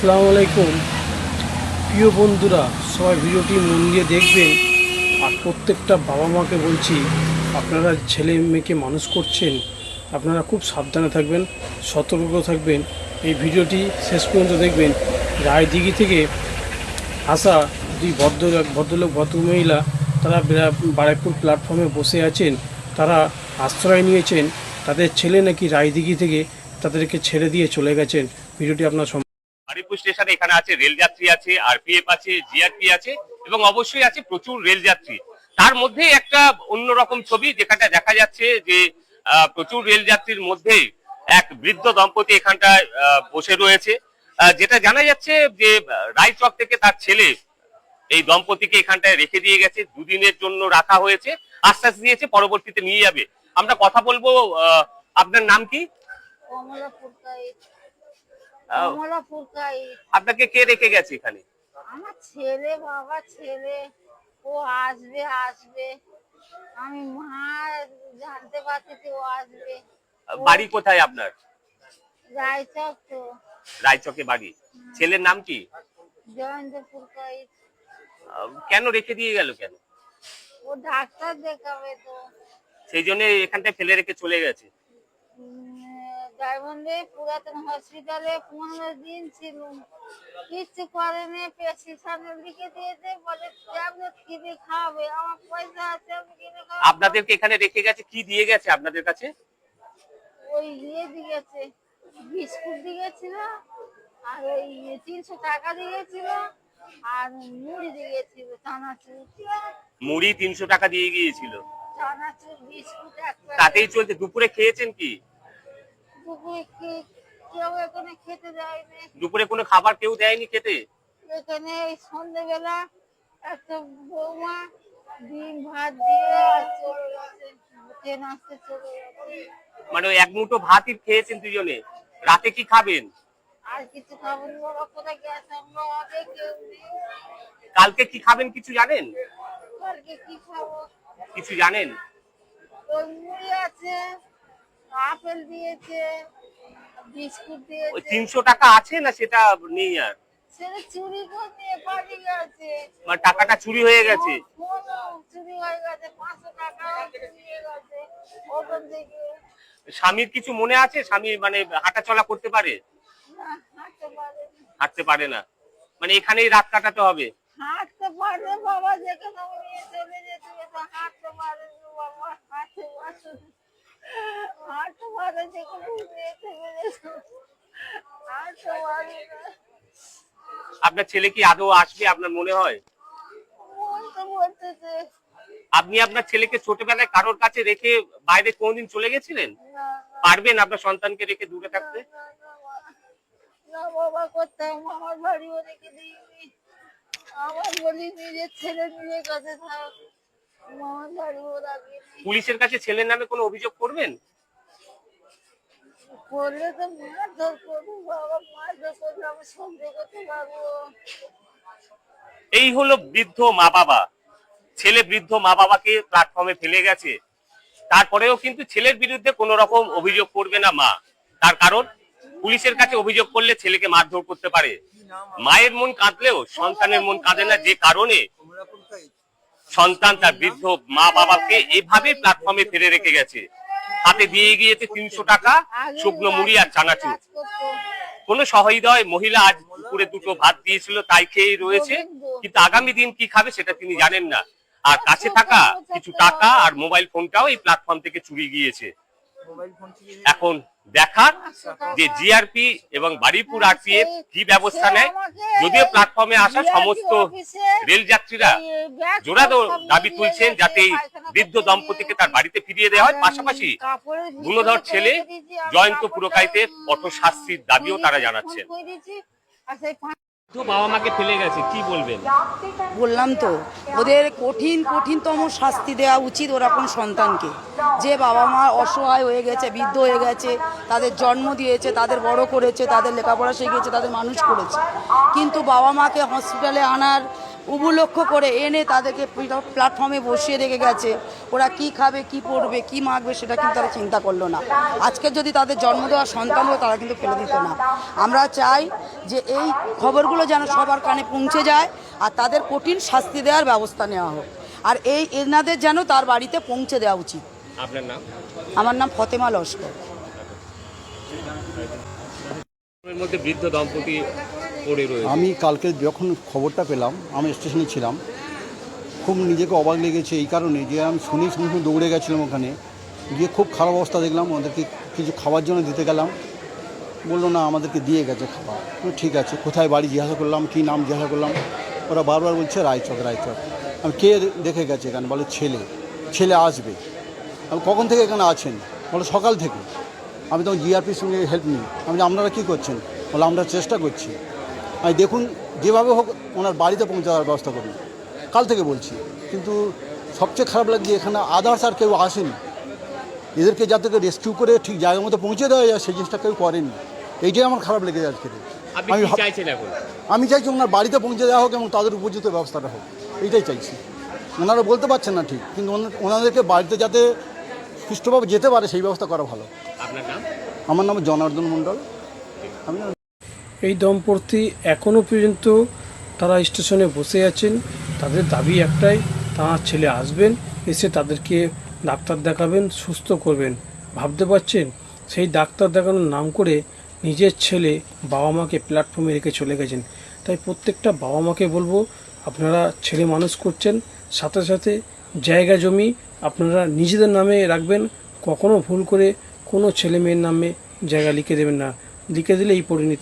আসসালামু আলাইকুম। প্রিয় বন্ধুরা, সবাই ভিডিওটি মন দিয়ে দেখবেন। আর প্রত্যেকটা বাবা মাকে বলছি, আপনারা ছেলে মেয়েকে মানুষ করছেন, আপনারা খুব সাবধানে থাকবেন, সতর্ক থাকবেন। এই ভিডিওটি শেষ পর্যন্ত দেখবেন। রায়দিঘি থেকে আসা দুই ভদ্র ভদ্রলোক, ভদ্রমহিলা, তারা বিরা- বারাকপুর প্ল্যাটফর্মে বসে আছেন। তারা আশ্রয় নিয়েছেন। তাদের ছেলে নাকি রায়দিঘি থেকে তাদেরকে ছেড়ে দিয়ে চলে গেছেন। ভিডিওটি আপনার স্টেশনে এখানে আছে, রেল যাত্রী আছে আরপিএফ আছে জিআরপি আছে, এবং অবশ্যই আছে প্রচুর রেল যাত্রী। তার মধ্যে একটা অন্যরকম ছবি যেখানটা দেখা যাচ্ছে যে প্রচুর রেল যাত্রীর মধ্যে এক বৃদ্ধ দম্পতি এখানটায় বসে রয়েছে। যেটা জানা যাচ্ছে যে রায়চক থেকে তার ছেলে এই দম্পতিকে এখানটায় রেখে দিয়ে গেছে, দুদিনের জন্য রাখা হয়েছে, আশ্বাস দিয়েছে, পরবর্তীতে নিয়ে যাবে। আমরা কথা বলব আপনার নাম কি? আহ, আপনাকে কে রেখে গেছে এখানে? আমার ছেলে বাবা ছেলে ও আসবে আসবে। আমি মা জানতে পারছি যে ও আসবে। বাড়ি কোথায় আপনার? রায়চক তো। রায়চকে বাড়ি। ছেলের নাম কি? জয়ন্ত ফুরকাইত কেন রেখে দিয়ে গেল কেন? ও ডাক্তার দেখাবে তো। সেই জন্য এখানটায় ফেলে রেখে চলে গেছে। ডায়মন্ডে পুরাতন হসপিটালে পনেরো দিন ছিল কিচ্ছু করেনি প্রেসক্রিপশনে লিখে দিয়েছে বলে ট্যাবলেট কিনে খাওয়াবে আমার পয়সা আছে আমি কিনে খাওয়াবো। আপনাদেরকে এখানে রেখে গেছে কি দিয়ে গেছে আপনাদের কাছে? ওই ইয়ে দিয়েছে বিস্কুট দিয়েছিল আর ওই তিনশো টাকা দিয়েছিল আর মুড়ি দিয়েছিল চানাচুর মুড়ি তিনশো টাকা দিয়ে গিয়েছিল। চানাচুর বিস্কুট তাতেই চলছে দুপুরে খেয়েছেন কি? দুপুরে কি কেউ এখানে খেতে দেয়নি দুপুরে কোনো খাবার কেউ দেয়নি খেতে? এখানে এই সন্ধ্যেবেলা একটা বৌমা ডিম ভাত দিয়ে আর চলে গেছে ট্রেন আসতে চলে গেছে। মানে ওই এক মুঠো ভাতই খেয়েছেন দুজনে। রাতে কি খাবেন? আর কিছু খাব না ওরা কোথায় গেছে? আমরা আগে কেউ নেই। কালকে কি খাবেন কিছু জানেন? কালকে কি খাব? কিছু জানেন? ওই মুড়ি আছে আপেল দিয়েছে বিস্কুট ওই দিয়েছে তিনশো টাকা আছে না সেটা নেই আর? সেটা চুরি গেছে মানে টাকাটা চুরি হয়ে গেছে? চুরি হয়ে গেছে পাঁচশো টাকা চুরি হয়ে গেছে ওখান থেকে। স্বামীর কিছু মনে আছে? স্বামী মানে হাঁটা চলা করতে পারে? হাঁটতে পারে না। হাঁটতে পারে না। মানে এখানেই রাত কাটাতে হবে? হাঁটতে পারে বাবা যেখানে চলে যেতে হাঁটতে পারে বাবা হাঁটতে পারে আপনার ছেলে কি আদৌ আসবে, আপনার মনে হয়? আপনি আপনার ছেলেকে ছোটবেলায় কারোর কাছে রেখে বাইরে কোনদিন চলে গেছিলেন? পারবেন আপনার সন্তানকে রেখে দূরে থাকতে? আমার বাড়িও রেখে দিইনি। আমার বলি নিজের ছেলে নিজের কাছে থাক। পুলিশের কাছে ছেলের নামে কোনো অভিযোগ করবেন? করলে তো মারধর করব বাবা মারধর করলে আমি সহ্য করতে পারব। এই হলো বৃদ্ধ মা বাবা ছেলে বৃদ্ধ মা বাবাকে প্ল্যাটফর্মে ফেলে গেছে। তারপরেও কিন্তু ছেলের বিরুদ্ধে কোনো রকম অভিযোগ করবে না মা। তার কারণ পুলিশের কাছে অভিযোগ করলে ছেলেকে মারধর করতে পারে। মায়ের মন কাঁদলেও সন্তানের মন কাঁদে না যে কারণে। সন্তান তার বৃদ্ধ মা বাবাকে এভাবে প্ল্যাটফর্মে ফেলে রেখে গেছে। হাতে দিয়ে গিয়েছে তিনশো টাকা শুকনো মুড়ি আর চানাচুর। কোনো সহৃদয় মহিলা আজ দুপুরে দুটো ভাত দিয়েছিল তাই খেয়েই রয়েছে। কিন্তু আগামী দিন কি খাবে সেটা তিনি জানেন না। আর কাছে থাকা কিছু টাকা আর মোবাইল ফোনটাও এই প্ল্যাটফর্ম থেকে চুরি গিয়েছে। এখন দেখার যে জিআরপি এবং বাড়িপুর আরপিএফ কি ব্যবস্থা নেয়। যদিও প্ল্যাটফর্মে আসা সমস্ত রেল যাত্রীরা জোরাদ দাবি তুলছেন যাতে বৃদ্ধ দম্পতিকে তার বাড়িতে ফিরিয়ে দেওয়া হয়। পাশাপাশি গুণধর ছেলে জয়ন্ত পুরকাইতে কঠোর শাস্তির দাবিও তারা জানাচ্ছেন। বললাম তো, ওদের কঠিন, কঠিনতম শাস্তি দেওয়া উচিত ওরকম সন্তানকে। যে বাবা মা অসহায় হয়ে গেছে, বৃদ্ধ হয়ে গেছে, তাদের জন্ম দিয়েছে, তাদের বড় করেছে, তাদের লেখাপড়া শিখিয়েছে, তাদের মানুষ করেছে। কিন্তু বাবা মাকে হসপিটালে আনার উপলক্ষ করে এনে তাদেরকে প্ল্যাটফর্মে বসিয়ে রেখে গেছে। ওরা কি খাবে কি পড়বে কি মাখবে সেটা কিন্তু তারা চিন্তা করল না। আজকে যদি তাদের জন্ম দেওয়া সন্তান হয় তারা কিন্তু ফেলে দিত না। আমরা চাই যে এই খবরগুলো যেন সবার কানে পৌঁছে যায় আর তাদের কঠিন শাস্তি দেওয়ার ব্যবস্থা নেওয়া হোক। আর এই এনাদের যেন তার বাড়িতে পৌঁছে দেওয়া উচিত। আপনার নাম? আমার নাম ফতেমা লস্কর। মধ্যে বৃদ্ধ দম্পতি আমি কালকে যখন খবরটা পেলাম, আমি স্টেশনে ছিলাম, খুব নিজেকে অবাক লেগেছে এই কারণে যে আমি শুনি সঙ্গে সঙ্গে দৌড়ে গেছিলাম ওখানে, গিয়ে খুব খারাপ অবস্থা দেখলাম, ওদেরকে কিছু খাবার জন্য দিতে গেলাম। বলল, না, আমাদেরকে দিয়ে গেছে খাবার। ঠিক আছে, কোথায় বাড়ি জিজ্ঞাসা করলাম, কী নাম জিজ্ঞাসা করলাম? ওরা বারবার বলছে, রায়চক রায়চক। আমি, কে দেখে গেছে এখানে? বলে, ছেলে ছেলে আসবে। আমি, কখন থেকে এখানে আছেন? বলে, সকাল থেকে। আমি তখন জিআরপির সঙ্গে হেল্প নিই। আমি, আপনারা কী করছেন? বলে, আমরা চেষ্টা করছি। আমি দেখুন যেভাবে হোক ওনার বাড়িতে পৌঁছে দেওয়ার ব্যবস্থা করুন। কাল থেকে বলছি কিন্তু সবচেয়ে খারাপ লাগছে এখানে আদার্স আর কেউ আসেনি। এদেরকে যাতে রেস্কিউ করে ঠিক জায়গা মতো পৌঁছে দেওয়া যায় সেই জিনিসটা কেউ করেনি। এইটাই আমার খারাপ লেগে যাচ্ছে আপনি আমি আমি চাইছি ওনার বাড়িতে পৌঁছে দেওয়া হোক এবং তাদের উপযুক্ত ব্যবস্থাটা হোক। এইটাই চাইছি। ওনারা বলতে পারছেন না ঠিক কিন্তু ওনাদেরকে বাড়িতে যাতে সুষ্ঠুভাবে যেতে পারে সেই ব্যবস্থা করা ভালো। আপনার নাম? আমার নাম জনার্দন মণ্ডল। আমি এই দম্পতি এখনও পর্যন্ত তারা স্টেশনে বসে আছেন। তাদের দাবি একটাই, তার ছেলে আসবেন, এসে তাদেরকে ডাক্তার দেখাবেন, সুস্থ করবেন। ভাবতে পারছেন? সেই ডাক্তার দেখানোর নাম করে নিজের ছেলে বাবা মাকে প্ল্যাটফর্মে রেখে চলে গেছেন। তাই প্রত্যেকটা বাবা মাকে বলব, আপনারা ছেলে মানুষ করছেন, সাথে সাথে জায়গা জমি আপনারা নিজেদের নামে রাখবেন, কখনো ভুল করে কোনো ছেলে মেয়ের নামে জায়গা লিখে দেবেন না। লিখে দিলে এই পরিণতি।